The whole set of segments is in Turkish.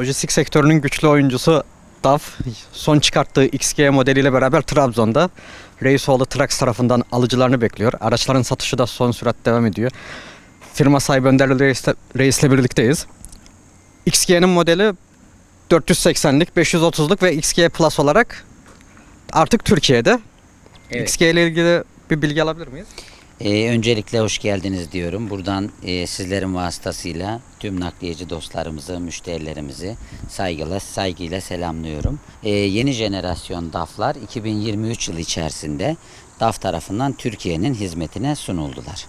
Lojistik sektörünün güçlü oyuncusu DAF son çıkarttığı XG modeliyle beraber Trabzon'da Reisoğlu Trax tarafından alıcılarını bekliyor. Araçların satışı da son sürat devam ediyor. Firma sahibi Önder Reis'le, Reis'le birlikteyiz. XG'nin modeli 480'lik, 530'luk ve XG Plus olarak artık Türkiye'de. Evet. XG ile ilgili bir bilgi alabilir miyiz? Ee, öncelikle hoş geldiniz diyorum. Buradan e, sizlerin vasıtasıyla tüm nakliyeci dostlarımızı, müşterilerimizi saygıyla, saygıyla selamlıyorum. Ee, yeni jenerasyon DAF'lar 2023 yılı içerisinde DAF tarafından Türkiye'nin hizmetine sunuldular.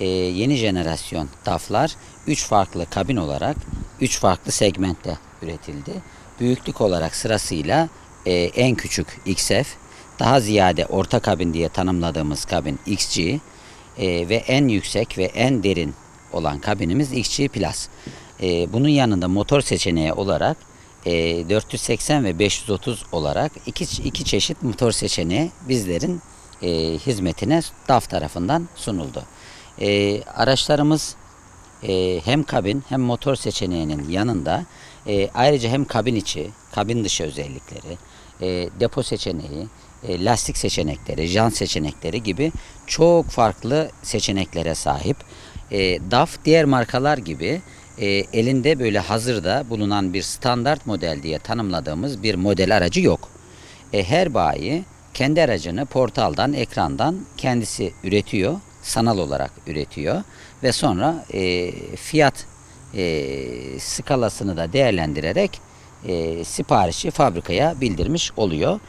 Ee, yeni jenerasyon DAF'lar 3 farklı kabin olarak 3 farklı segmentte üretildi. Büyüklük olarak sırasıyla e, en küçük XF, daha ziyade orta kabin diye tanımladığımız kabin XG e, ve en yüksek ve en derin olan kabinimiz XG Plus. E, bunun yanında motor seçeneği olarak e, 480 ve 530 olarak iki, iki çeşit motor seçeneği bizlerin e, hizmetine DAF tarafından sunuldu. E, araçlarımız e, hem kabin hem motor seçeneğinin yanında e, ayrıca hem kabin içi, kabin dışı özellikleri, e, depo seçeneği, e, lastik seçenekleri, jant seçenekleri gibi çok farklı seçeneklere sahip. E, DAF diğer markalar gibi e, elinde böyle hazırda bulunan bir standart model diye tanımladığımız bir model aracı yok. E, her bayi kendi aracını portaldan, ekrandan kendisi üretiyor, sanal olarak üretiyor ve sonra fiyat e, skalasını da değerlendirerek siparişi fabrikaya bildirmiş oluyor.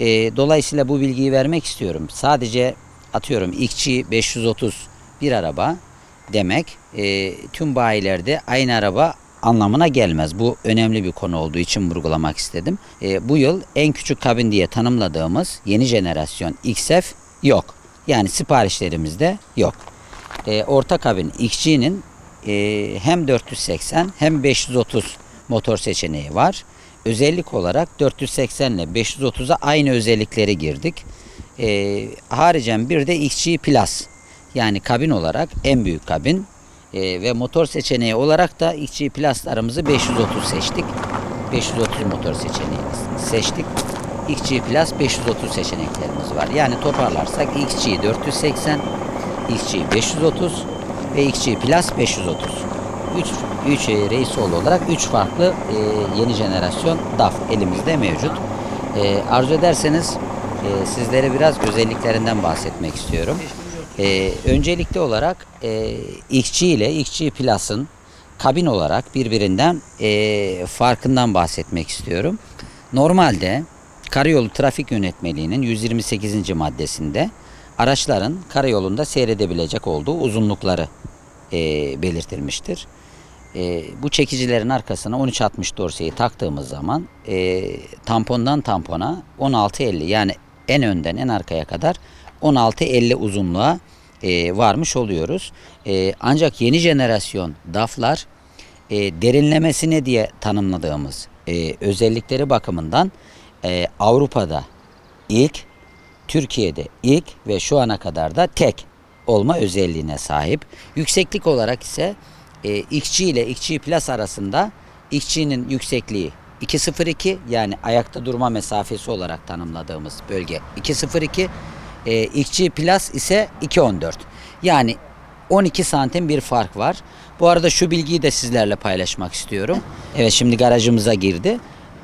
E, dolayısıyla bu bilgiyi vermek istiyorum. Sadece atıyorum XC 530 bir araba demek e, tüm bayilerde aynı araba anlamına gelmez. Bu önemli bir konu olduğu için vurgulamak istedim. E, bu yıl en küçük kabin diye tanımladığımız yeni jenerasyon XF yok. Yani siparişlerimizde yok. E, orta kabin XG'nin e, hem 480 hem 530 motor seçeneği var. Özellik olarak 480 ile 530'a aynı özellikleri girdik. E, haricen bir de XG Plus yani kabin olarak en büyük kabin e, ve motor seçeneği olarak da XG Plus'larımızı 530 seçtik. 530 motor seçeneğini seçtik. XG Plus 530 seçeneklerimiz var. Yani toparlarsak XG 480, XG 530 ve XG Plus 530. 3 3 Reisoğlu olarak 3 farklı e, yeni jenerasyon DAF elimizde mevcut. E, arzu ederseniz e, sizlere biraz özelliklerinden bahsetmek istiyorum. E, öncelikli olarak e, XG ile XG Plus'ın kabin olarak birbirinden e, farkından bahsetmek istiyorum. Normalde Karayolu Trafik Yönetmeliği'nin 128. maddesinde araçların karayolunda seyredebilecek olduğu uzunlukları e, belirtilmiştir. E, bu çekicilerin arkasına 1360 dorseyi taktığımız zaman e, tampondan tampona 1650 yani en önden en arkaya kadar 1650 uzunluğa e, varmış oluyoruz. E, ancak yeni jenerasyon DAF'lar e, derinlemesine diye tanımladığımız e, özellikleri bakımından e, Avrupa'da ilk, Türkiye'de ilk ve şu ana kadar da tek olma özelliğine sahip. Yükseklik olarak ise e, XG ile XG Plus arasında XG'nin yüksekliği 2.02 yani ayakta durma mesafesi olarak tanımladığımız bölge 2.02 e, XG Plus ise 2.14 yani 12 santim bir fark var. Bu arada şu bilgiyi de sizlerle paylaşmak istiyorum. Evet şimdi garajımıza girdi.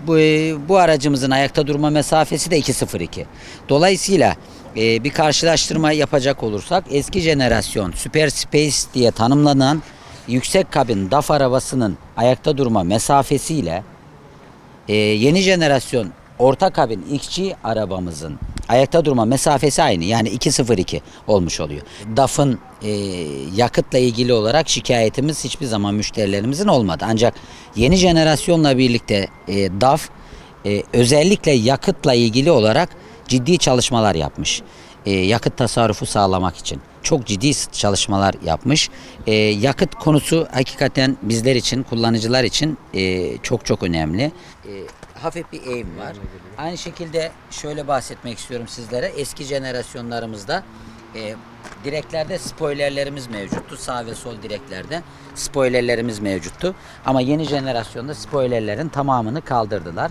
Bu, e, bu aracımızın ayakta durma mesafesi de 2.02. Dolayısıyla e, bir karşılaştırma yapacak olursak eski jenerasyon Super Space diye tanımlanan yüksek kabin DAF arabasının ayakta durma mesafesiyle e, yeni jenerasyon orta kabin XG arabamızın ayakta durma mesafesi aynı. Yani 2.02 olmuş oluyor. DAF'ın e, yakıtla ilgili olarak şikayetimiz hiçbir zaman müşterilerimizin olmadı. Ancak yeni jenerasyonla birlikte e, DAF e, özellikle yakıtla ilgili olarak ciddi çalışmalar yapmış. E, yakıt tasarrufu sağlamak için çok ciddi çalışmalar yapmış. E, yakıt konusu hakikaten bizler için, kullanıcılar için e, çok çok önemli. E, hafif bir eğim var. Aynı şekilde şöyle bahsetmek istiyorum sizlere. Eski jenerasyonlarımızda E, direklerde spoilerlerimiz mevcuttu. Sağ ve sol direklerde spoilerlerimiz mevcuttu. Ama yeni jenerasyonda spoilerlerin tamamını kaldırdılar.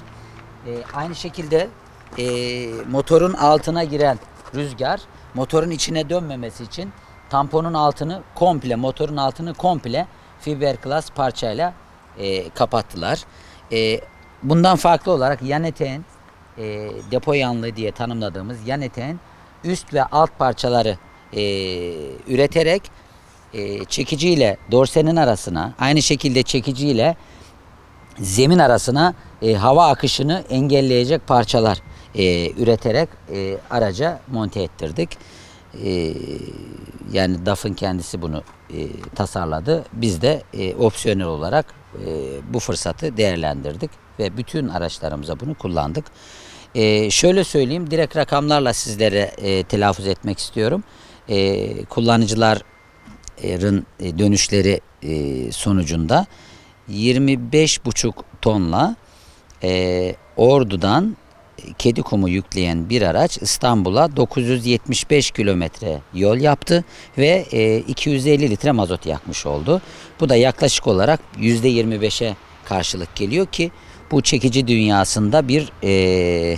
E, aynı şekilde e, motorun altına giren rüzgar motorun içine dönmemesi için tamponun altını komple motorun altını komple fiberglass parçayla e, kapattılar. E, bundan farklı olarak yan eteğin e, depo yanlığı diye tanımladığımız yan eteğin üst ve alt parçaları e, üreterek e, çekiciyle dorsenin arasına aynı şekilde çekiciyle zemin arasına e, hava akışını engelleyecek parçalar e, üreterek e, araca monte ettirdik. E, yani DAF'ın kendisi bunu e, tasarladı. Biz de e, opsiyonel olarak e, bu fırsatı değerlendirdik ve bütün araçlarımıza bunu kullandık. E, şöyle söyleyeyim, direkt rakamlarla sizlere e, telaffuz etmek istiyorum. E, kullanıcıların e, dönüşleri e, sonucunda 25,5 tonla e, Ordu'dan kedi kumu yükleyen bir araç İstanbul'a 975 kilometre yol yaptı ve e, 250 litre mazot yakmış oldu. Bu da yaklaşık olarak %25'e karşılık geliyor ki bu çekici dünyasında bir e,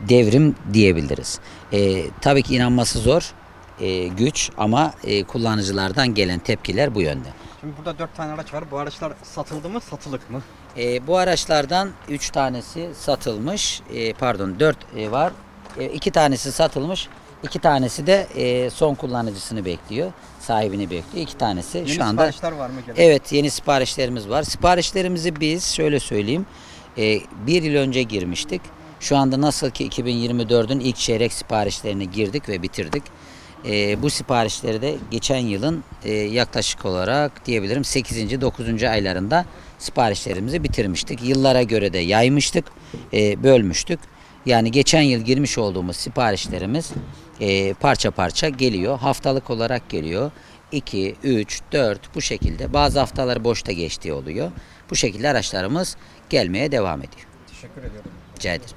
devrim diyebiliriz. E, tabii ki inanması zor, e, güç ama e, kullanıcılardan gelen tepkiler bu yönde. Şimdi burada 4 tane araç var. Bu araçlar satıldı mı, satılık mı? E, bu araçlardan 3 tanesi satılmış. E, pardon 4 var. 2 tanesi satılmış. 2 tanesi de e, son kullanıcısını bekliyor. Sahibini bekliyor. 2 tanesi Yeni şu anda siparişler var mı? gelen? Evet yeni siparişlerimiz var. Siparişlerimizi biz şöyle söyleyeyim. e, bir yıl önce girmiştik. Şu anda nasıl ki 2024'ün ilk çeyrek siparişlerine girdik ve bitirdik. E, bu siparişleri de geçen yılın e, yaklaşık olarak diyebilirim 8. 9. aylarında siparişlerimizi bitirmiştik. Yıllara göre de yaymıştık, e, bölmüştük. Yani geçen yıl girmiş olduğumuz siparişlerimiz e, parça parça geliyor. Haftalık olarak geliyor. 2, 3, 4 bu şekilde. Bazı haftalar boşta geçtiği oluyor. Bu şekilde araçlarımız gelmeye devam ediyor. Teşekkür ediyorum. Rica ederim.